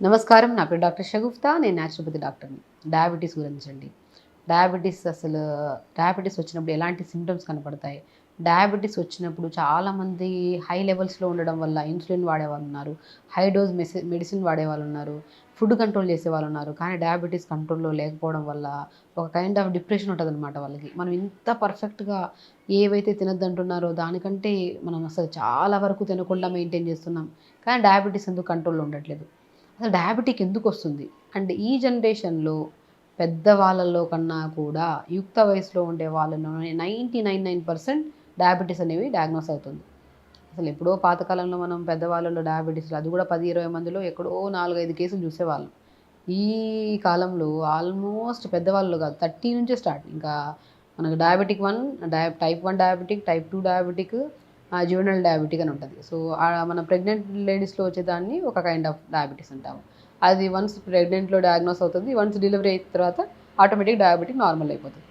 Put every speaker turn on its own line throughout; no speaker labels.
నమస్కారం నా పేరు డాక్టర్ షగుఫ్తా నేను న్యాచురోపతి డాక్టర్ని డయాబెటీస్ గురించి అండి. డయాబెటీస్ అసలు డయాబెటీస్ వచ్చినప్పుడు ఎలాంటి సిమ్టమ్స్ కనపడతాయి? డయాబెటీస్ వచ్చినప్పుడు చాలామంది హై లెవెల్స్లో ఉండడం వల్ల ఇన్సులిన్ వాడేవాళ్ళు ఉన్నారు హై డోస్ మెసి మెడిసిన్ వాడేవాళ్ళు ఉన్నారు ఫుడ్ కంట్రోల్ చేసే వాళ్ళు ఉన్నారు. కానీ డయాబెటీస్ కంట్రోల్లో లేకపోవడం వల్ల ఒక కైండ్ ఆఫ్ డిప్రెషన్ ఉంటుంది అనమాట వాళ్ళకి. మనం ఇంత పర్ఫెక్ట్గా ఏవైతే తినద్దంటున్నారో దానికంటే మనం అసలు చాలా వరకు తినకుండా మెయింటైన్ చేస్తున్నాం. కానీ డయాబెటీస్ ఎందుకు కంట్రోల్లో ఉండట్లేదు? అసలు డయాబెటిక్ ఎందుకు వస్తుంది? అండ్ ఈ జనరేషన్లో పెద్దవాళ్ళలో కన్నా కూడా యుక్త వయసులో ఉండే వాళ్ళలో ninety nine nine percent diabetes అనేవి డయాగ్నోస్ అవుతుంది. అసలు ఎప్పుడో పాతకాలంలో మనం పెద్దవాళ్ళలో డయాబెటీస్ అది కూడా పది ఇరవై మందిలో ఎక్కడో నాలుగైదు కేసులు చూసేవాళ్ళం. ఈ కాలంలో ఆల్మోస్ట్ పెద్దవాళ్ళు కాదు థర్టీ నుంచే స్టార్ట్. ఇంకా మనకు diabetic one dia type one diabetic type two diabetic juvenile diabetic అని ఉంటుంది. సో మన ప్రెగ్నెంట్ లేడీస్లో వచ్చేదాన్ని ఒక కైండ్ ఆఫ్ డయాబెటీస్ అంటాము. అది వన్స్ ప్రెగ్నెంట్లో డయాగ్నోస్ అవుతుంది వన్స్ డెలివరీ అయిన తర్వాత ఆటోమేటిక్ డయాబెటిక్ నార్మల్ అయిపోతుంది.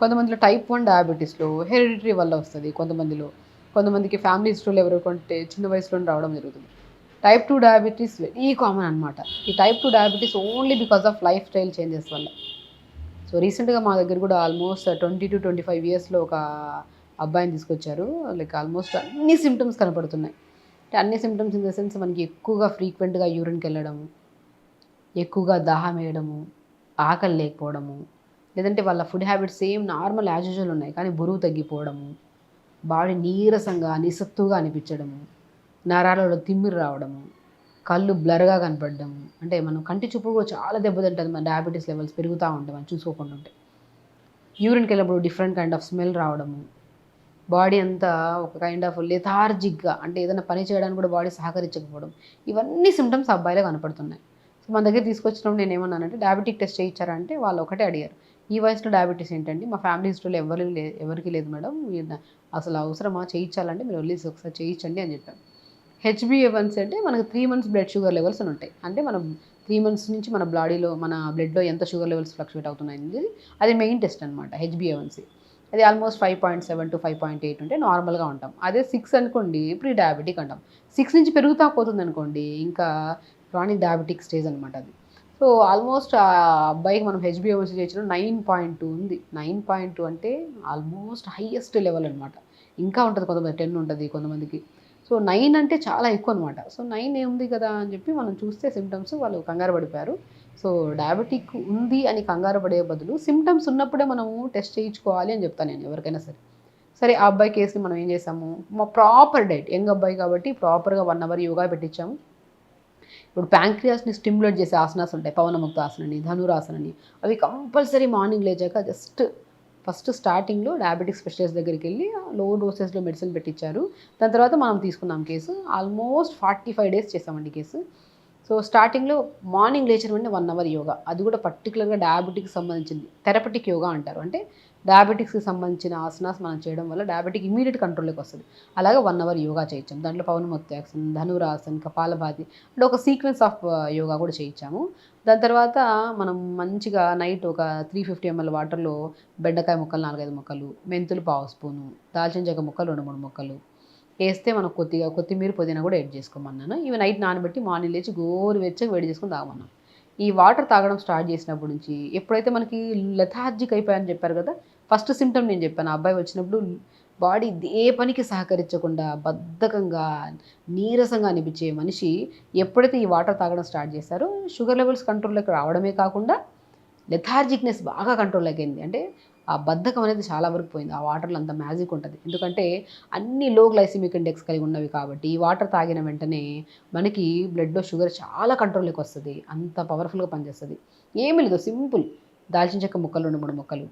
కొంతమందిలో టైప్ వన్ డయాబెటీస్లో హెరిడిటరీ వల్ల వస్తుంది కొంతమందిలో. కొంతమందికి ఫ్యామిలీ హిస్టరీలో ఎవరు కొంటే చిన్న వయసులో రావడం జరుగుతుంది. Type two diabetes very common అనమాట ఈ type two diabetes only because of lifestyle changes వల్ల సో రీసెంట్గా మా దగ్గర కూడా almost twenty to twenty five ఇయర్స్లో ఒక అబ్బాయిని తీసుకొచ్చారు. లైక్ ఆల్మోస్ట్ అన్ని సిమ్టమ్స్ కనపడుతున్నాయి. అంటే అన్ని సిమ్టమ్స్ ఇన్ ద సెన్స్ మనకి ఎక్కువగా ఫ్రీక్వెంట్గా యూరిన్కి వెళ్ళడము ఎక్కువగా దాహం వేయడము ఆకలి లేకపోవడము లేదంటే వాళ్ళ food habits same normal as usual ఉన్నాయి. కానీ బరువు తగ్గిపోవడము బాడీ నీరసంగా నిస్సత్తుగా అనిపించడము నరాలలో తిమ్మిరి రావడము కళ్ళు బ్లర్గా కనపడడము. అంటే మనం కంటి చూపు కూడా చాలా దెబ్బతింటుంది మన డయాబెటీస్ లెవెల్స్ పెరుగుతూ ఉంటాయి. మనం చూసుకోకుండా ఉంటే. యూరిన్కి వెళ్ళినప్పుడు డిఫరెంట్ కైండ్ ఆఫ్ స్మెల్ రావడము. బాడీ అంతా ఒక కైండ్ ఆఫ్ లెథార్జిక్గా అంటే ఏదైనా పని చేయడానికి కూడా బాడీ సహకరించకపోవడం ఇవన్నీ సిమ్టమ్స్ అబ్బాయిలో కనపడుతున్నాయి. సో మన దగ్గర తీసుకొచ్చినప్పుడు నేను ఏమన్నానంటే డయాబెటిక్ టెస్ట్ చేయించారంటే వాళ్ళు ఒకటే అడిగారు. ఈ వయసులో డయాబెటీస్ ఏంటండి? మా ఫ్యామిలీ హిస్టరీలో ఎవరు లే ఎవరికి లేదు మేడం. మీరు అసలు అవసరమా? చేయించాలంటే మీరు వెళ్ళి ఒకసారి చేయించండి అని చెప్పాను హెచ్బిఏవన్స్ అంటే మనకు three months blood sugar levels అని ఉంటాయి. అంటే మనం త్రీ మంత్స్ నుంచి మన బాడీలో మన బ్లడ్లో ఎంత షుగర్ లెవెల్స్ ఫ్లక్చువేట్ అవుతున్నాయి అది మెయిన్ టెస్ట్ అనమాట హెచ్బిఏవన్సీ అది almost five point seven to five point eight ఉంటే నార్మల్గా ఉంటాం. అదే సిక్స్ అనుకోండి ప్రీ డయాబెటిక్ అంటాం. సిక్స్ నుంచి పెరుగుతా పోతుంది అనుకోండి ఇంకా క్రానిక్ డయాబెటిక్ స్టేజ్ అనమాట అది. సో ఆల్మోస్ట్ ఆ అబ్బాయికి మనం హెచ్బిఎంసి చేసిన నైన్ పాయింట్ టూ ఉంది. నైన్ పాయింట్ టూ అంటే ఆల్మోస్ట్ హైయెస్ట్ లెవెల్ అనమాట ఇంకా ఉంటుంది కొంతమంది టెన్ ఉంటుంది కొంతమందికి. సో నైన్ అంటే చాలా ఎక్కువ అనమాట సో నైన్ ఏముంది కదా అని చెప్పి మనం చూస్తే సిమ్టమ్స్ వాళ్ళు కంగారు పడిపోయారు. సో డయాబెటిక్ ఉంది అని కంగారు పడే బదులు సిమ్టమ్స్ ఉన్నప్పుడే మనము టెస్ట్ చేయించుకోవాలి అని చెప్తాను నేను ఎవరికైనా సరే. సరే ఆ అబ్బాయి కేసుని మనం ఏం చేసాము మా ప్రాపర్ డైట్ యంగ్ అబ్బాయి కాబట్టి ప్రాపర్గా వన్ అవర్ యోగా పెట్టించాము. ఇప్పుడు ప్యాంక్రియాస్ని స్టిమ్యులేట్ చేసే ఆసనాస్ ఉంటాయి. పవనముక్త ఆసనని ధనురాసనని. అవి కంపల్సరీ మార్నింగ్ లేచాక జస్ట్ ఫస్ట్ స్టార్టింగ్లో డయాబెటిక్ స్పెషలిస్ట్ దగ్గరికి వెళ్ళి లో డోసెస్లో మెడిసిన్ పెట్టించారు. దాని తర్వాత మనం తీసుకున్నాం case. Almost forty five days చేసామండి కేసు. సో స్టార్టింగ్లో మార్నింగ్ లేచిన వెంటనే వన్ అవర్ యోగా. అది కూడా పర్టికులర్గా డయాబెటిక్స్ సంబంధించింది. థెరపటిక్ యోగా అంటారు. అంటే డయాబెటిక్స్కి సంబంధించిన ఆసనాస్ మనం చేయడం వల్ల డయాబెటిక్ ఇమీడియట్ కంట్రోల్లోకి వస్తుంది. అలాగే వన్ అవర్ యోగా చేయించాము దాంట్లో పవనముక్తాసన్ ధనురాసన్ కపాలభాతి అంటే ఒక సీక్వెన్స్ ఆఫ్ uh, యోగా కూడా చేయించాము. దాని తర్వాత మనం మంచిగా నైట్ ఒక త్రీ ఫిఫ్టీ ఎంఎల్ వాటర్లో బెండకాయ ముక్కలు నాలుగైదు ముక్కలు మెంతులు పావు స్పూను దాల్చిన చెక్క ముక్కలు రెండు మూడు ముక్కలు వేస్తే మనం కొద్దిగా కొత్తిమీర పుదీనా కూడా యాడ్ చేసుకోమన్నాను. ఇవి నైట్ నానబెట్టి మార్నింగ్ లేచి గోరు వెచ్చగా వేడి చేసుకొని తాగమన్నాను. ఈ వాటర్ తాగడం స్టార్ట్ చేసినప్పటి నుంచి ఎప్పుడైతే మనకి లెథార్జిక్ అయిపోయాయని చెప్పారు కదా ఫస్ట్ సిమ్టమ్ నేను చెప్పాను. ఆ అబ్బాయి వచ్చినప్పుడు బాడీ ఏ పనికి సహకరించకుండా బద్ధకంగా నీరసంగా అనిపించే మనిషి ఎప్పుడైతే ఈ వాటర్ తాగడం స్టార్ట్ చేశారో షుగర్ లెవెల్స్ కంట్రోల్లోకి రావడమే కాకుండా లెథార్జిక్నెస్ బాగా కంట్రోల్ అయింది. అంటే ఆ బద్ధకం అనేది చాలా వరకు పోయింది. ఆ వాటర్లో అంత మ్యాజిక్ ఉంటుంది. ఎందుకంటే అన్ని లో గ్లైసిమిక్ ఇండెక్స్ కలిగి ఉన్నవి కాబట్టి ఈ వాటర్ తాగిన వెంటనే మనకి బ్లడ్లో షుగర్ చాలా కంట్రోల్లోకి వస్తుంది. అంత పవర్ఫుల్గా పనిచేస్తుంది. ఏమీ లేదు. సింపుల్ దాల్చిన చెక్క ముక్కలు రెండు మూడు ముక్కలు.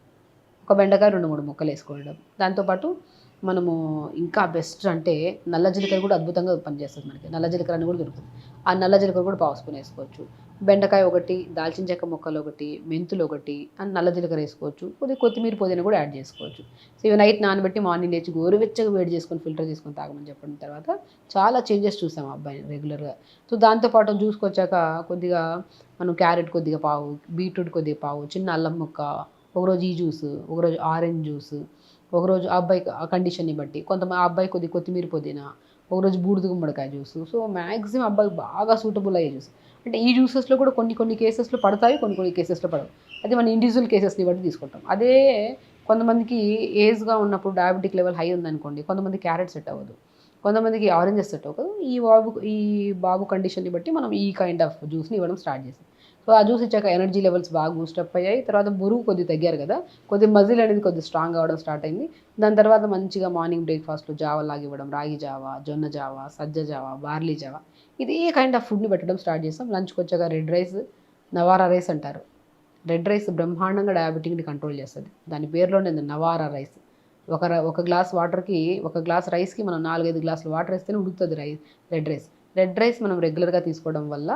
ఒక బెండకాయ రెండు మూడు ముక్కలు వేసుకోవడం. దాంతోపాటు మనము ఇంకా బెస్ట్ అంటే నల్ల జీలకర్ర కూడా అద్భుతంగా పనిచేస్తుంది మనకి. నల్ల జీలకర్ర అని కూడా దొరుకుతుంది. ఆ నల్ల జీలకర్ర కూడా పావు స్పూన్ వేసుకోవచ్చు. బెండకాయ ఒకటి దాల్చిన చెక్క ముక్కలు ఒకటి మెంతులు ఒకటి అండ్ నల్ల జీలకర్ర వేసుకోవచ్చు. కొద్దిగా కొత్తిమీర పుదీనా కూడా యాడ్ చేసుకోవచ్చు. సో ఇవి నైట్ నానబెట్టి మార్నింగ్ లేచి గోరువెచ్చగా వేడి చేసుకొని ఫిల్టర్ చేసుకొని తాగమని చెప్పిన తర్వాత చాలా చేంజెస్ చూసాం ఆ అబ్బాయిని రెగ్యులర్గా సో దాంతోపాటు జ్యూస్కి వచ్చాక కొద్దిగా మనం క్యారెట్ కొద్దిగా పావు బీట్రూట్ కొద్దిగా పావు చిన్న అల్లం ముక్క ఒకరోజు ఈ జ్యూస్ ఒకరోజు ఆరెంజ్ జ్యూస్ ఒకరోజు ఆ అబ్బాయి కండిషన్ని బట్టి కొంతమంది ఆ అబ్బాయి కొద్ది కొత్తిమీర పుదీనా ఒకరోజు బూడిద గుమ్మడికాయ జ్యూస్. సో మ్యాక్సిమం అబ్బాయికి బాగా సూటబుల్ అయ్యే జ్యూస్. అంటే ఈ జ్యూసెస్లో కూడా కొన్ని కొన్ని కేసెస్లో పడతాయి కొన్ని కొన్ని కేసెస్లో పడవు. అది మన ఇండివిజువల్ కేసెస్ని బట్టి తీసుకుంటాం. అదే కొంతమందికి ఏజ్గా ఉన్నప్పుడు డయాబెటిక్ లెవెల్ హై ఉందనుకోండి కొంతమంది క్యారెట్ సెట్ అవ్వదు. కొంతమందికి ఆరెంజెస్ సెట్ అవ్వదు ఈ బాబు ఈ బాబు కండిషన్ని బట్టి మనం ఈ కైండ్ ఆఫ్ జ్యూస్ని ఇవ్వడం స్టార్ట్ చేసాం సో ఆ జ్యూస్ ఇచ్చాక ఎనర్జీ లెవెల్స్ బాగా బూస్టప్ అయ్యాయి. తర్వాత బరువు కొద్దిగా తగ్గారు కదా. కొద్ది మజిల్ అనేది కొద్దిగా స్ట్రాంగ్ అవ్వడం స్టార్ట్ అయింది. దాని తర్వాత మంచిగా మార్నింగ్ బ్రేక్ఫాస్ట్లో జావ లాగివ్వడం రాగి జావ జొన్న జావ సజ్జ జావ బార్లీ జావ. ఇదే కైండ్ ఆఫ్ ఫుడ్ని పెట్టడం స్టార్ట్ చేస్తాం లంచ్కి వచ్చాక రెడ్ రైస్ నవారా రైస్ అంటారు. రెడ్ రైస్ బ్రహ్మాండంగా డయాబెటిక్ని కంట్రోల్ చేస్తుంది. దాని పేరులోనే నవారా రైస్ ఒక ఒక గ్లాస్ వాటర్కి ఒక గ్లాస్ రైస్కి మనం నాలుగైదు గ్లాసులు వాటర్ వేస్తేనే ఉడుకుతుంది rice red rice red rice మనం రెగ్యులర్గా తీసుకోవడం వల్ల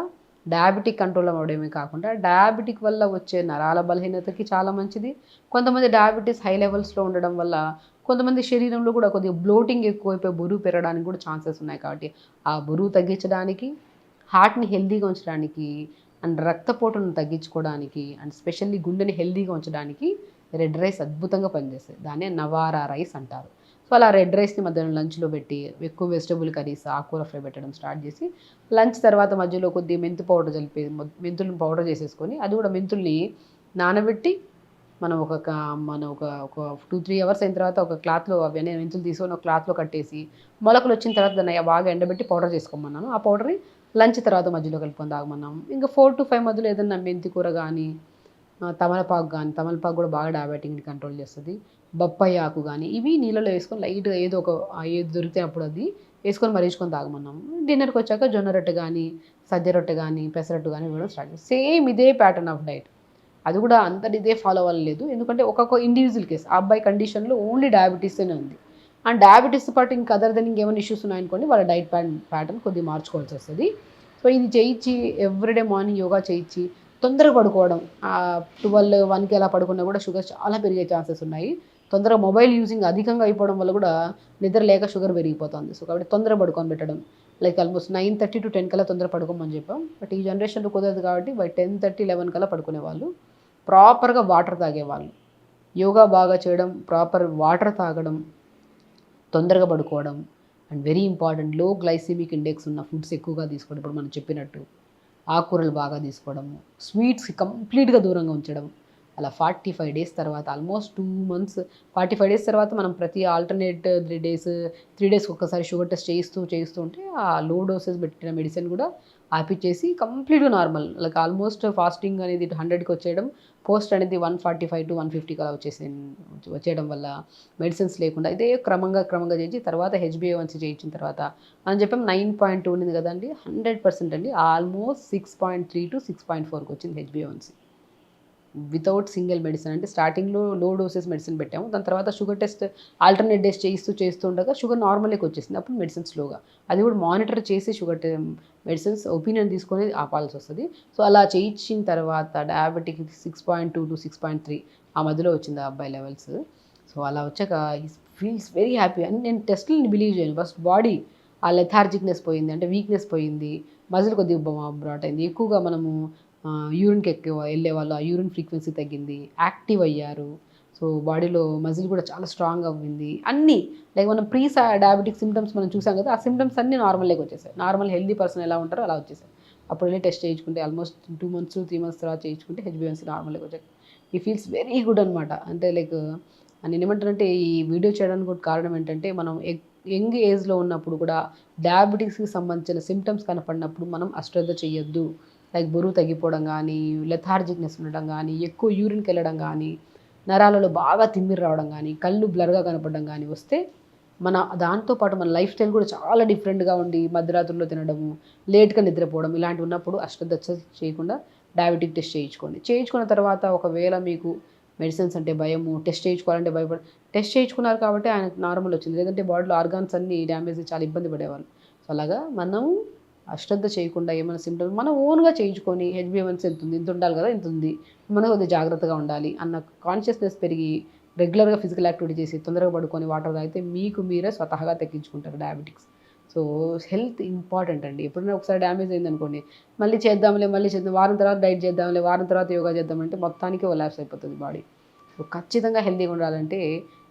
డయాబెటిక్ కంట్రోల్ అవ్వడమే కాకుండా డయాబెటిక్ వల్ల వచ్చే నరాల బలహీనతకి చాలా మంచిది. కొంతమంది డయాబెటీస్ హై లెవెల్స్లో ఉండడం వల్ల కొంతమంది శరీరంలో కూడా కొద్దిగా బ్లోటింగ్ ఎక్కువైపోయి బరువు పెరగడానికి కూడా ఛాన్సెస్ ఉన్నాయి కాబట్టి ఆ బరువు తగ్గించడానికి హార్ట్ని హెల్దీగా ఉంచడానికి అండ్ రక్తపోటును తగ్గించుకోవడానికి అండ్ స్పెషల్లీ గుండెని హెల్దీగా ఉంచడానికి రెడ్ రైస్ అద్భుతంగా పనిచేస్తుంది దాన్నే నవారా రైస్ అంటారు. సో అలా రెడ్ రైస్ని మధ్యాహ్నం లంచ్లో పెట్టి ఎక్కువ వెజిటబుల్ కర్రీస్ ఆకుకూర ఫ్రై పెట్టడం స్టార్ట్ చేసి లంచ్ తర్వాత మధ్యలో కొద్దిగా మెంతు పౌడర్ కలిపి మెంతులను పౌడర్ చేసేసుకొని అది కూడా మెంతుల్ని నానబెట్టి మనం ఒక మన మనం ఒక ఒక టూ త్రీ అవర్స్ అయిన తర్వాత ఒక క్లాత్లో అవన్నీ మెంతులు తీసుకొని ఒక క్లాత్లో కట్టేసి మొలకలు వచ్చిన తర్వాత దాన్ని బాగా ఎండబెట్టి పౌడర్ చేసుకోమన్నాను. ఆ పౌడర్ని లంచ్ తర్వాత మధ్యలో కలుపుకొని తాగమన్నాం. ఇంకా ఫోర్ టు ఫైవ్ మధ్యలో ఏదన్నా మెంతి కూర కానీ తమలపాకు కానీ తమలపాకు కూడా బాగా డయాబెటిక్ని కంట్రోల్ చేస్తుంది. బొప్పాయి ఆకు కానీ ఇవి నీళ్ళలో వేసుకొని లైట్గా ఏదో ఒక ఏది దొరికితే అప్పుడు అది వేసుకొని మరీచుకొని తాగమన్నాము డిన్నర్కి వచ్చాక జొన్న రొట్టె కానీ సజ్జ రొట్టె కానీ పెసరట్టు కానీ ఇవ్వడం స్టార్ట్ చేస్తాం సేమ్ ఇదే ప్యాటర్న్ ఆఫ్ డైట్ అది కూడా అంతటి ఇదే ఫాలో అవ్వలేదు. ఎందుకంటే ఒక్కొక్క ఇండివిజువల్ కేసు ఆ అబ్బాయి కండిషన్లో ఓన్లీ డయాబెటీస్తోనే ఉంది. అండ్ డయాబెటీస్తో పాటు ఇంకా అదర్ దెన్ ఇంకేమైనా ఇష్యూస్ ఉన్నాయనుకోండి వాళ్ళ డైట్ ప్యాన్ ప్యాటర్న్ కొద్దిగా మార్చుకోవాల్సి వస్తుంది. సో ఇది చేయించి ఎవ్రీడే మార్నింగ్ యోగా చేయించి తొందరగా పడుకోవడం. ట్వెల్వ్ వన్కి అలా పడుకున్నా కూడా షుగర్ చాలా పెరిగే ఛాన్సెస్ ఉన్నాయి. తొందరగా మొబైల్ యూజింగ్ అధికంగా అయిపోవడం వల్ల కూడా నిద్ర లేక షుగర్ పెరిగిపోతుంది. సో కాబట్టి తొందరగా పడుకొని పెట్టడం. Like almost nine thirty to ten కల్లా తొందర పడుకోమని చెప్పాం. బట్ ఈ జనరేషన్లో కుదరదు కాబట్టి బై టెన్ థర్టీ లెవెన్ కల్లా పడుకునే వాళ్ళు ప్రాపర్గా వాటర్ తాగేవాళ్ళు. యోగా బాగా చేయడం ప్రాపర్ వాటర్ తాగడం తొందరగా పడుకోవడం అండ్ వెరీ ఇంపార్టెంట్లో గ్లైసిమిక్ ఇండెక్స్ ఉన్న ఫుడ్స్ ఎక్కువగా తీసుకోవడం. ఇప్పుడు మనం చెప్పినట్టు ఆకుకూరలు బాగా తీసుకోవడము స్వీట్స్ కంప్లీట్గా దూరంగా ఉంచడం అలా ఫార్టీ ఫైవ్ డేస్ తర్వాత almost two months forty five days తర్వాత మనం ప్రతి ఆల్టర్నేట్ త్రీ డేస్ త్రీ డేస్కి ఒక్కసారి షుగర్ టెస్ట్ చేయిస్తూ చేయిస్తూ ఉంటే ఆ లో డోసెస్ పెట్టిన మెడిసిన్ కూడా ఆపిచ్చేసి కంప్లీట్గా నార్మల్ లైక్ ఆల్మోస్ట్ ఫాస్టింగ్ అనేది హండ్రెడ్కి వచ్చేయడం పోస్ట్ అనేది one forty five to one ఫిఫ్టీకి అలా వచ్చేసి వచ్చేయడం వల్ల మెడిసిన్స్ లేకుండా ఇదే క్రమంగా క్రమంగా చేయించి తర్వాత హెచ్బిఏవన్సీ చేయించిన తర్వాత మనం చెప్పాం నైన్ పాయింట్ టూ ఉంది కదండి హండ్రెడ్ పర్సెంట్ అండి almost six point three to six point ఫోర్కి వచ్చింది హెచ్బిఏవన్సీ వితౌట్ సింగిల్ మెడిసిన్ అంటే స్టార్టింగ్లో లో డోసెస్ మెడిసిన్ పెట్టాము. దాని తర్వాత షుగర్ టెస్ట్ ఆల్టర్నేట్ డేస్ చేయిస్తూ చేస్తూ ఉండగా షుగర్ నార్మల్కి వచ్చేసింది. అప్పుడు మెడిసిన్ స్లోగా అది కూడా మానిటర్ చేసి షుగర్ మెడిసిన్స్ ఒపీనియన్ తీసుకొని ఆపాల్సి వస్తుంది. సో అలా చేయించిన తర్వాత diabetic six point two to six point three ఆ మధ్యలో వచ్చింది ఆ అబ్బాయి లెవెల్స్ సో అలా వచ్చాక ఫీల్స్ వెరీ హ్యాపీ అని నేను టెస్ట్ని బిలీవ్ చేయను. ఫస్ట్ బాడీ ఆ లెథార్జిక్నెస్ పోయింది. అంటే వీక్నెస్ పోయింది. మజిల్ కొద్దిగా బ్రాట్ అయింది. ఎక్కువగా మనము యూరిన్కి ఎక్కువ వెళ్ళే వాళ్ళు ఆ యూరిన్ ఫ్రీక్వెన్సీ తగ్గింది యాక్టివ్ అయ్యారు. సో బాడీలో మజిల్ కూడా చాలా స్ట్రాంగ్ అవ్వింది అన్నీ లైక్ మనం ప్రీ డయాబెటిక్ సిమ్టమ్స్ మనం చూసాం కదా ఆ సిమ్టమ్స్ అన్నీ నార్మల్గా వచ్చేసాయి. నార్మల్ హెల్దీ పర్సన్ ఎలా ఉంటారో అలా వచ్చేసాయి. అప్పుడు వెళ్ళి టెస్ట్ చేయించుకుంటే almost two months three months తర్వాత చేయించుకుంటే హెచ్బిఎన్సీ నార్మల్గా వచ్చాయి ఈ ఫీల్స్ వెరీ గుడ్ అనమాట అంటే లైక్ నేను ఏమంటానంటే ఈ వీడియో చేయడానికి కూడా కారణం ఏంటంటే మనం యంగ్ ఏజ్లో ఉన్నప్పుడు కూడా డయాబెటీస్కి సంబంధించిన సిమ్టమ్స్ కనపడినప్పుడు మనం అశ్రద్ధ చేయొద్దు. లైక్ బరువు తగ్గిపోవడం కానీ లెథార్జిక్నెస్ ఉండడం కానీ ఎక్కువ యూరిన్కి వెళ్ళడం కానీ నరాలలో బాగా తిమ్మిరి రావడం కానీ కళ్ళు బ్లర్గా కనపడడం కానీ వస్తే మన దాంతోపాటు మన లైఫ్ స్టైల్ కూడా చాలా డిఫరెంట్గా ఉండి మధ్యరాత్రుల్లో తినడము లేట్గా నిద్రపోవడం ఇలాంటివి ఉన్నప్పుడు అశ్రద్ధ చేయకుండా డయాబెటిక్ టెస్ట్ చేయించుకోండి. చేయించుకున్న తర్వాత ఒకవేళ మీకు మెడిసిన్స్ అంటే భయము టెస్ట్ చేయించుకోవాలంటే భయపడ టెస్ట్ చేయించుకున్నారు కాబట్టి ఆయనకు నార్మల్ వచ్చింది. లేదంటే బాడీలో ఆర్గాన్స్ అన్నీ డ్యామేజ్ చాలా ఇబ్బంది పడేవాళ్ళు. సో అలాగా మనం అశ్రద్ధ చేయకుండా ఏమైనా సిమ్టమ్స్ మనం ఓన్గా చేయించుకొని హెచ్బిఎవన్స్ ఎంత ఉంది ఇంత ఉండాలి కదా ఇంత ఉంది. మనం కొద్దిగా జాగ్రత్తగా ఉండాలి అన్న కాన్షియస్నెస్ పెరిగి రెగ్యులర్గా ఫిజికల్ యాక్టివిటీ చేసి తొందరగా పడుకొని వాటర్ తాగితే మీకు మీరే స్వతహాగా తగ్గించుకుంటారు డయాబెటిక్స్ సో హెల్త్ ఇంపార్టెంట్ అండి. ఎప్పుడైనా ఒకసారి డ్యామేజ్ అయింది అనుకోండి మళ్ళీ చేద్దాంలే మళ్ళీ చేద్దాం వారం తర్వాత డైట్ చేద్దాంలే వారం తర్వాత యోగా చేద్దామంటే మొత్తానికి ల్యాప్స్ అయిపోతుంది బాడీ సో ఖచ్చితంగా హెల్తీగా ఉండాలంటే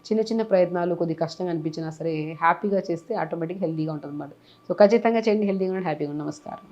చిన్న చిన్న ప్రయత్నాలు కొద్ది కష్టంగా అనిపించినా సరే హ్యాపీగా చేస్తే ఆటోమేటిక్ హెల్దీగా ఉంటుంది అన్నమాట సో ఖచ్చితంగా చేయండి హెల్తీగా ఉండండి హ్యాపీగా ఉండండి. నమస్కారం.